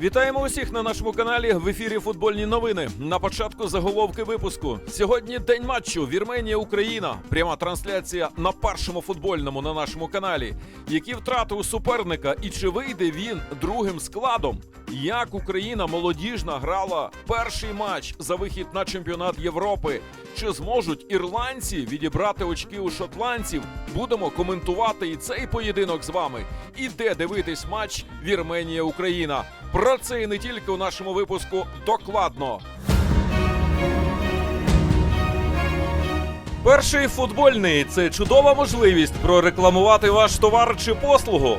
Вітаємо усіх на нашому каналі в ефірі Футбольні новини. На початку заголовки випуску. Сьогодні день матчу Вірменія Україна. Пряма трансляція на першому футбольному на нашому каналі. Які втрати у суперника і чи вийде він другим складом? Як Україна молодіжна грала перший матч за вихід на чемпіонат Європи? Чи зможуть ірландці відібрати очки у шотландців? Будемо коментувати і цей поєдинок з вами. І де дивитись матч Вірменія Україна. Про це і не тільки у нашому випуску докладно. Перший футбольний це чудова можливість прорекламувати ваш товар чи послугу.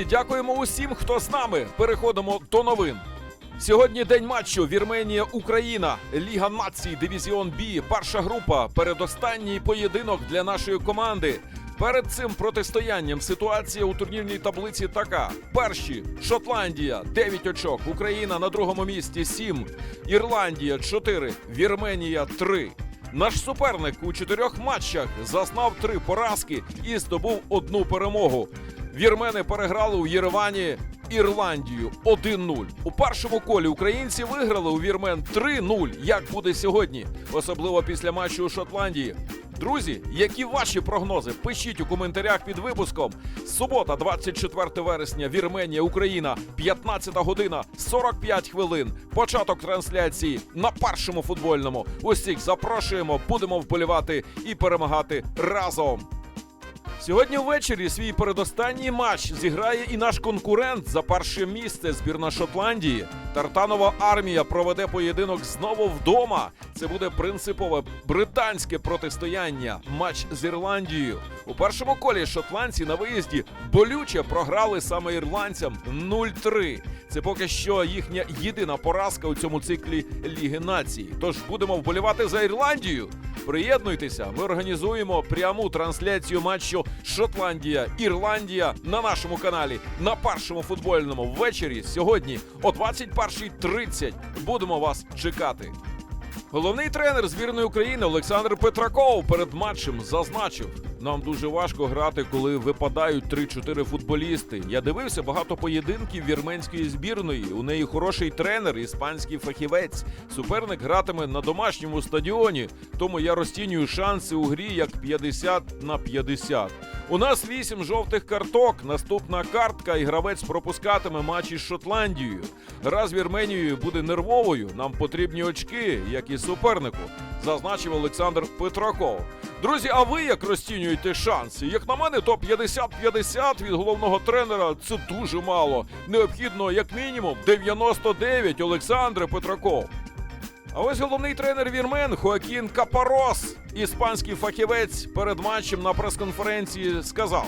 Друзі, дякуємо усім, хто з нами. Переходимо до новин. Сьогодні день матчу Вірменія Україна, Ліга націй, Дивізіон Бі, перша група, передостанній поєдинок для нашої команди. Перед цим протистоянням ситуація у турнірній таблиці така: перші Шотландія 9 очок, Україна на другому місці 7, Ірландія 4, Вірменія 3. Наш суперник у чотирьох матчах зазнав три поразки і здобув одну перемогу. Вірмени переграли у Єревані Ірландію 1-0. У першому колі українці виграли у Вірмен 3-0. Як буде сьогодні, особливо після матчу у Шотландії. Друзі, які ваші прогнози? Пишіть у коментарях під випуском. Субота, 24 вересня, Вірменія, Україна, 15 година, 45 хвилин. Початок трансляції на першому футбольному. Усіх запрошуємо, будемо вболівати і перемагати разом. Сьогодні ввечері свій передостанній матч зіграє і наш конкурент за перше місце збірна Шотландії. Тартанова армія проведе поєдинок знову вдома. Це буде принципове британське протистояння. Матч з Ірландією. У першому колі шотландці на виїзді болюче програли саме ірландцям 0-3. Це поки що їхня єдина поразка у цьому циклі Ліги націй. Тож будемо вболівати за Ірландію. Приєднуйтеся, ми організуємо пряму трансляцію матчу Шотландія Ірландія на нашому каналі на першому футбольному ввечері сьогодні о 21.30. Будемо вас чекати. Головний тренер збірної України Олександр Петраков перед матчем зазначив: нам дуже важко грати, коли випадають 3-4 футболісти. Я дивився багато поєдинків вірменської збірної. У неї хороший тренер, іспанський фахівець. Суперник гратиме на домашньому стадіоні, тому я розцінюю шанси у грі як 50 на 50. У нас 8 жовтих карток. Наступна картка, і гравець пропускатиме матч із Шотландією. Гра з Вірменією буде нервовою. Нам потрібні очки, як і супернику, зазначив Олександр Петраков. Друзі, а ви як розцінюєте шанси? Як на мене, то 50-50 від головного тренера це дуже мало. Необхідно, як мінімум, 99 Олександре Петраков. А ось головний тренер Вірмен Хоакін Капарос, іспанський фахівець перед матчем на прес-конференції сказав: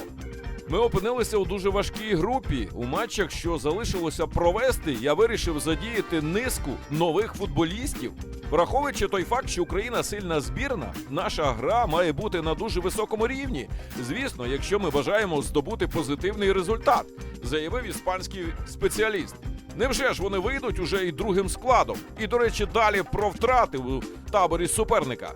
ми опинилися у дуже важкій групі. У матчах, що залишилося провести, я вирішив задіяти низку нових футболістів. Враховуючи той факт, що Україна сильна збірна, наша гра має бути на дуже високому рівні. Звісно, якщо ми бажаємо здобути позитивний результат, заявив іспанський спеціаліст. Невже ж вони вийдуть уже і другим складом? І, до речі, далі про втрати у таборі суперника.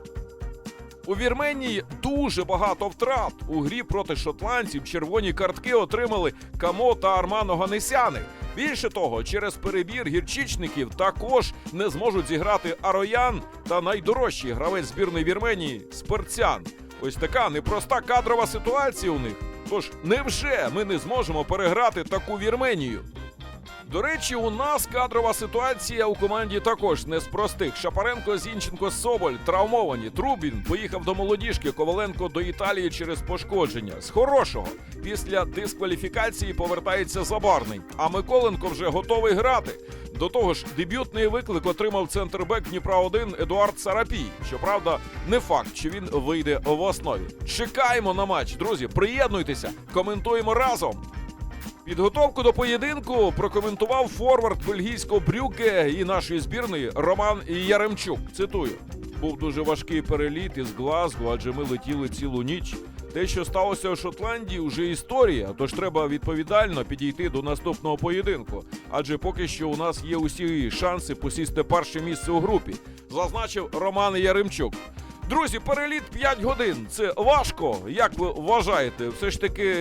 У Вірменії дуже багато втрат. У грі проти шотландців червоні картки отримали Камо та Армано Ганесяни. Більше того, через перебір гірчичників також не зможуть зіграти Ароян та найдорожчий гравець збірної Вірменії Спирцян. Ось така непроста кадрова ситуація у них. Тож невже ми не зможемо переграти таку Вірменію? До речі, у нас кадрова ситуація у команді також не з простих. Шапаренко, Зінченко, Соболь травмовані. Трубін поїхав до молодіжки. Коваленко до Італії через пошкодження. З хорошого після дискваліфікації повертається Забарний. А Миколенко вже готовий грати. До того ж, дебютний виклик отримав центрбек Дніпра 1 Едуард Сарапій. Щоправда, не факт, що він вийде в основі. Чекаємо на матч, друзі. Приєднуйтеся, коментуємо разом. Підготовку до поєдинку прокоментував форвард бельгійського брюке і нашої збірної Роман Яремчук. Цитую: був дуже важкий переліт із Глазго, адже ми летіли цілу ніч. Те, що сталося у Шотландії, вже історія, тож треба відповідально підійти до наступного поєдинку. Адже поки що у нас є усі шанси посісти перше місце у групі, зазначив Роман Яремчук. Друзі, переліт 5 годин. Це важко. Як ви вважаєте? Все ж таки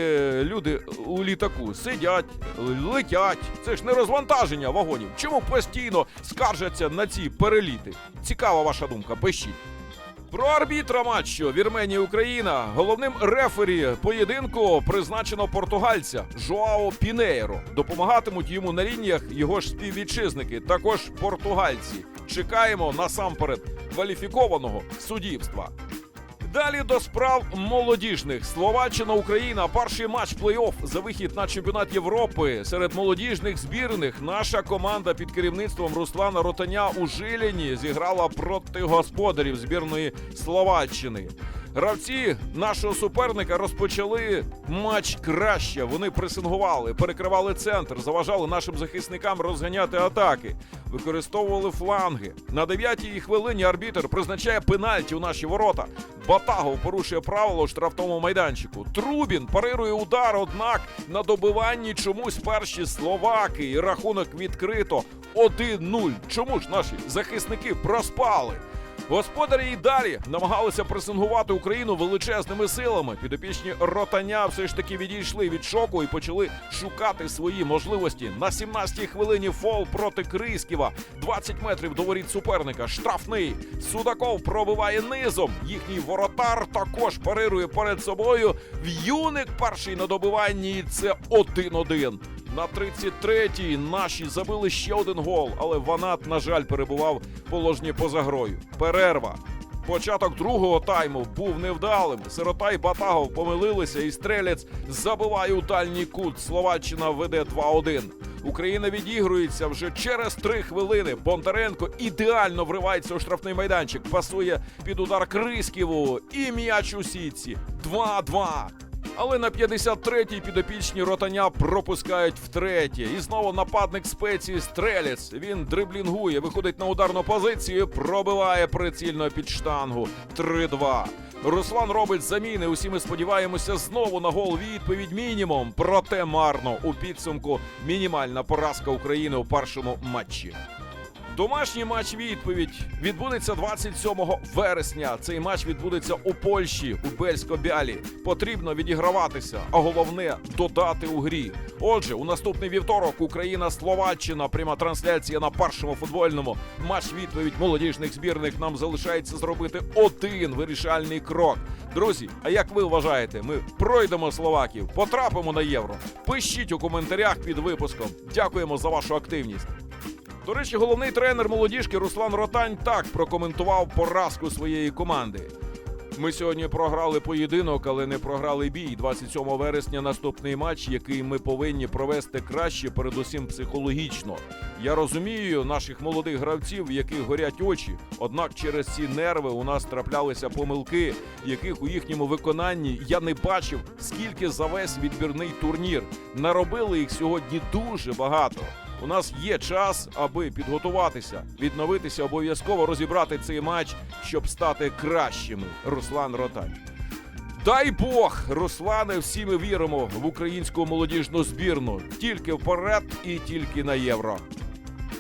люди у літаку сидять, летять. Це ж не розвантаження вагонів. Чому постійно скаржаться на ці переліти? Цікава ваша думка. Пишіть. Про арбітра матчу Вірменія Україна головним рефері поєдинку призначено португальця Жоао Пінейро. Допомагатимуть йому на лініях його ж співвітчизники, також португальці. Чекаємо насамперед кваліфікованого суддівства. Далі до справ молодіжних. Словаччина Україна. Перший матч плей-офф за вихід на чемпіонат Європи серед молодіжних збірних. Наша команда під керівництвом Руслана Ротаня у Жиліні зіграла проти господарів збірної Словаччини. Гравці нашого суперника розпочали матч краще. Вони пресингували, перекривали центр, заважали нашим захисникам розганяти атаки, використовували фланги. На дев'ятій хвилині арбітер призначає пенальті у наші ворота. Батагов порушує правило у штрафному майданчику. Трубін парирує удар, однак на добиванні чомусь перші словаки. І рахунок відкрито 1-0. Чому ж наші захисники проспали? Господарі і далі намагалися пресингувати Україну величезними силами. Підопічні ротання все ж таки відійшли від шоку і почали шукати свої можливості. На 17-й хвилині фол проти Крисківа. 20 метрів до воріт суперника. Штрафний. Судаков пробиває низом. Їхній воротар також парирує перед собою. В'юник перший на добиванні. І це 1-1. На 33-й наші забили ще один гол, але Ванат, на жаль, перебував в положенні поза грою. Перерва. Початок другого тайму був невдалим. Сирота й Батагов помилилися, і стрелець забиває у дальній кут. Словаччина веде 2-1. Україна відігрується вже через три хвилини. Бондаренко ідеально вривається у штрафний майданчик, пасує під удар Крисківу і м'яч у сітці. 2-2. Але на 53-й підопічні ротаня пропускають втретє. І знову нападник спеції стрелець. Він дриблінгує, виходить на ударну позицію, пробиває прицільно під штангу. 3-2. Руслан робить заміни. Усі ми сподіваємося знову на гол відповідь мінімум. Проте марно у підсумку мінімальна поразка України у першому матчі. Домашній матч відповідь відбудеться 27 вересня. Цей матч відбудеться у Польщі у Бельсько-Бялі. Потрібно відіграватися, а головне додати у грі. Отже, у наступний вівторок Україна Словаччина. Пряма трансляція на першому футбольному. Матч відповідь молодіжних збірних. Нам залишається зробити один вирішальний крок. Друзі, а як ви вважаєте, ми пройдемо словаків, потрапимо на євро? Пишіть у коментарях під випуском. Дякуємо за вашу активність. До речі, головний тренер молодіжки Руслан Ротань так прокоментував поразку своєї команди. Ми сьогодні програли поєдинок, але не програли бій. 27 вересня наступний матч, який ми повинні провести краще, передусім психологічно. Я розумію наших молодих гравців, в яких горять очі. Однак через ці нерви у нас траплялися помилки, яких у їхньому виконанні я не бачив, скільки за весь відбірний турнір. Наробили їх сьогодні дуже багато. У нас є час, аби підготуватися, відновитися, обов'язково розібрати цей матч, щоб стати кращими. Руслан Ротань. Дай Бог, Руслане, всі ми віримо в українську молодіжну збірну. Тільки вперед і тільки на євро.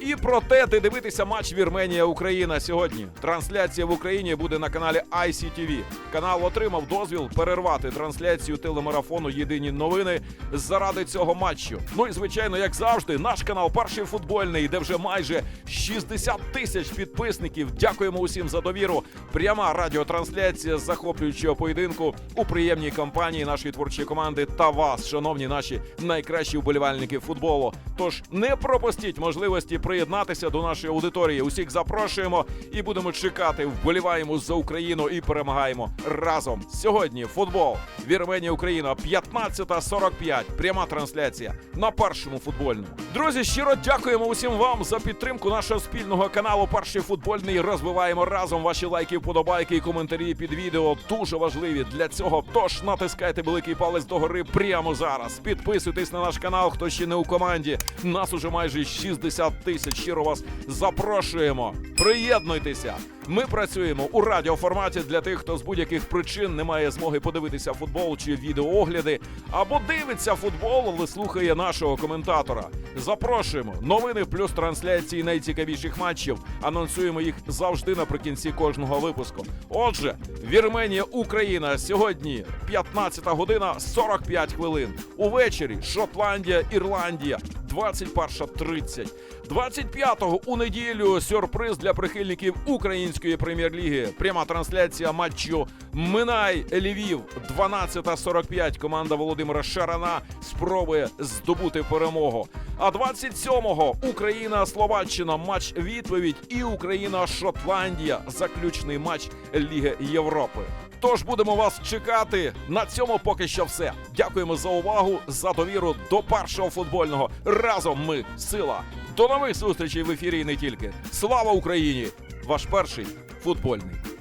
І проте ти дивитися матч Вірменія Україна сьогодні. Трансляція в Україні буде на каналі ICTV. Канал отримав дозвіл перервати трансляцію телемарафону Єдині новини заради цього матчу. Ну і звичайно, як завжди, наш канал перший футбольний, де вже майже 60 тисяч підписників. Дякуємо усім за довіру. Пряма радіотрансляція з захоплюючого поєдинку у приємній компанії нашої творчої команди та вас, шановні наші найкращі вболівальники футболу. Тож не пропустіть можливості приєднатися до нашої аудиторії. Усіх запрошуємо і будемо чекати. Вболіваємо за Україну і перемагаємо разом. Сьогодні футбол. Вірменія Україна 15.45. Пряма трансляція на першому футбольному. Друзі, щиро дякуємо усім вам за підтримку нашого спільного каналу. Перший футбольний розвиваємо разом. Ваші лайки, вподобайки і коментарі під відео дуже важливі для цього. Тож натискайте великий палець догори прямо зараз. Підписуйтесь на наш канал, хто ще не у команді. Нас уже майже 60 тисяч. Щиро вас запрошуємо. Приєднуйтеся. Ми працюємо у радіоформаті для тих, хто з будь-яких причин не має змоги подивитися футбол чи відеоогляди, або дивиться футбол, але слухає нашого коментатора. Запрошуємо новини плюс трансляції найцікавіших матчів. Анонсуємо їх завжди наприкінці кожного випуску. Отже, Вірменія Україна сьогодні 15 година 45 хвилин. Увечері Шотландія, Ірландія. 21.30. 25-го у неділю сюрприз для прихильників української прем'єр-ліги. Пряма трансляція матчу Минай Львів 12.45. Команда Володимира Шарана спробує здобути перемогу. А 27-го Україна Словаччина матч відповідь і Україна Шотландія заключний матч Ліги Європи. Тож будемо вас чекати. На цьому поки що все. Дякуємо за увагу, за довіру до першого футбольного. Разом ми сила. До нових зустрічей в ефірі і не тільки. Слава Україні! Ваш перший футбольний.